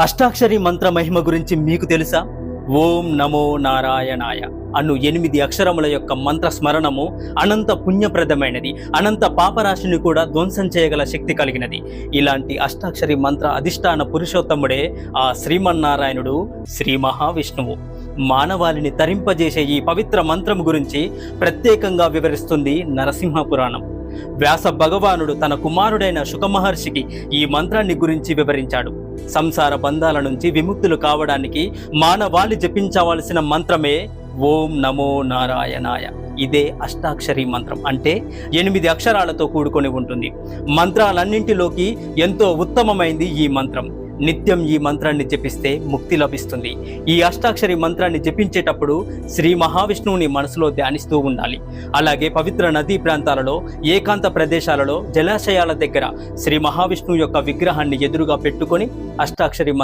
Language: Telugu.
అష్టాక్షరి మంత్ర మహిమ గురించి మీకు తెలుసా? ఓం నమో నారాయణాయ. అను ఎనిమిది అక్షరముల యొక్క మంత్ర స్మరణము అనంత పుణ్యప్రదమైనది. అనంత పాపరాశిని కూడా ధ్వంసం చేయగల శక్తి కలిగినది. ఇలాంటి అష్టాక్షరి మంత్ర అధిష్టాన పురుషోత్తముడే ఆ శ్రీమన్నారాయణుడు శ్రీ మహావిష్ణువు. మానవాళిని తరింపజేసే ఈ పవిత్ర మంత్రం గురించి ప్రత్యేకంగా వివరిస్తుంది నరసింహ పురాణం వ్యాస భగవానుడు తన కుమారుడైన శుకమహర్షికి ఈ మంత్రాన్ని గురించి వివరించాడు. సంసార బంధాల నుంచి విముక్తులు కావడానికి మానవాళి జపించవలసిన మంత్రమే ఓం నమో నారాయణాయ. ఇదే అష్టాక్షరి మంత్రం. అంటే ఎనిమిది అక్షరాలతో కూడుకొని ఉంటుంది. మంత్రాలన్నింటిలోకి ఎంతో ఉత్తమమైంది ఈ మంత్రం. నిత్యం ఈ మంత్రాన్ని జపిస్తే ముక్తి లభిస్తుంది. ఈ అష్టాక్షరి మంత్రాన్ని జపించేటప్పుడు శ్రీ మహావిష్ణువుని మనసులో ధ్యానిస్తూ ఉండాలి. అలాగే పవిత్ర నదీ ప్రాంతాలలో ఏకాంత ప్రదేశాలలో జలాశయాల దగ్గర శ్రీ మహావిష్ణువు యొక్క విగ్రహాన్ని ఎదురుగా పెట్టుకొని అష్టాక్షరి